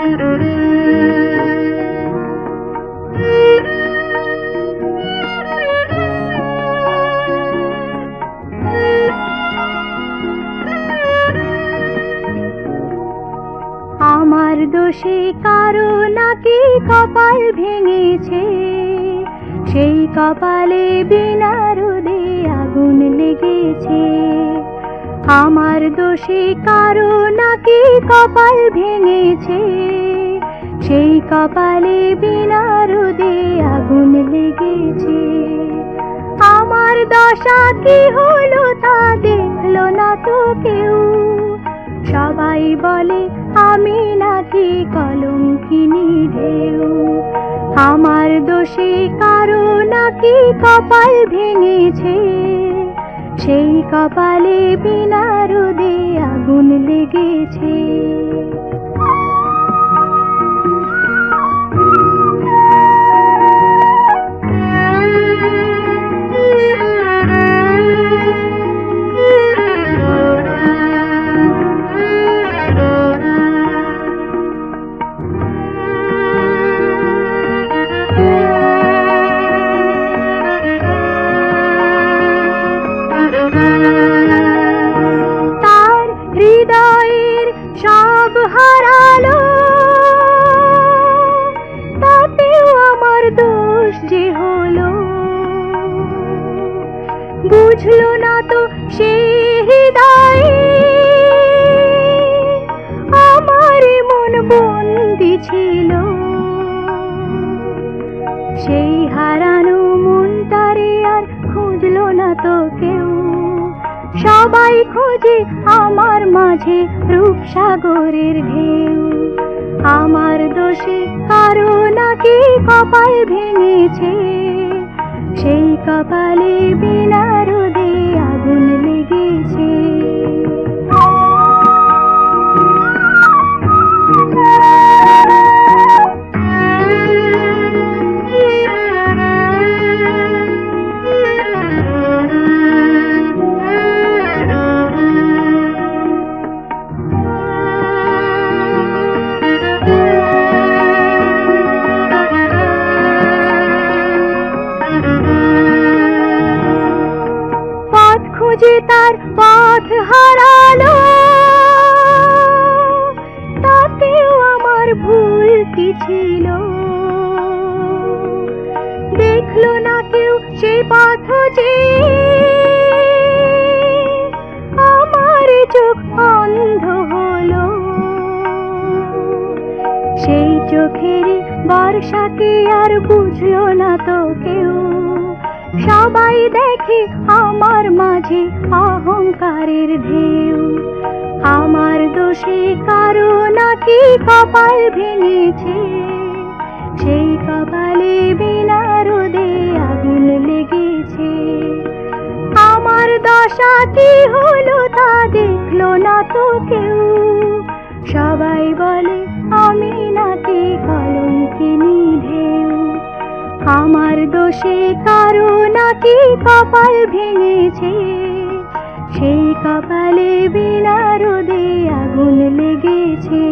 আমার দোষে কারও নাকি কপাল ভেঙেছে? সেই কপালে বিনা রোদে আগুন লেগেছে। আমার দোষে কারও নাকি কপাল ভেঙেছে? সেই কপালে বিনা রোদে আগুন লেগেছে। আমার দশা কি হলো তা দেখল না তো কেউ। সবাই বলে, আমি নাকি কলঙ্কিনী ঢেউ। আমার দোষে কারও নাকি কপাল ভেঙেছে? সেই কপালে বিনারুদে আগুন লেগেছে। সে হৃদয়ে আমার মন বন্দি ছিল। সেই হারানো মনটারে আর খুঁজলো না তো কেউ। সবাই খোঁজে আমার মাঝে রূপসাগরের ঢেউ। আমার দোষে কারও নাকি কপাল ভেঙেছে। সেই কপালে বিনা রোদে তার পথ হারালো। তাতেও আমার ভুল কি ছিল? দেখল না কেউ সেই পথ যে আমার চোখ অন্ধ হলো। সেই চোখেরই বর্ষাকে আর বুঝলো না তো কেউ। সবাই দেখে আমার মাঝে অহংকারের ঢেউ। আমার দোষে কারও নাকি কপাল ভেঙেছে। সেই কপালে বিনা রোদে আগুন লেগেছে। আমার দশা কি হলো তা দেখল না তো কেউ। আমার দোষে কারও নাকি কপাল ভেঙেছে? সেই কপালে বিনা রোদে আগুন লেগেছে।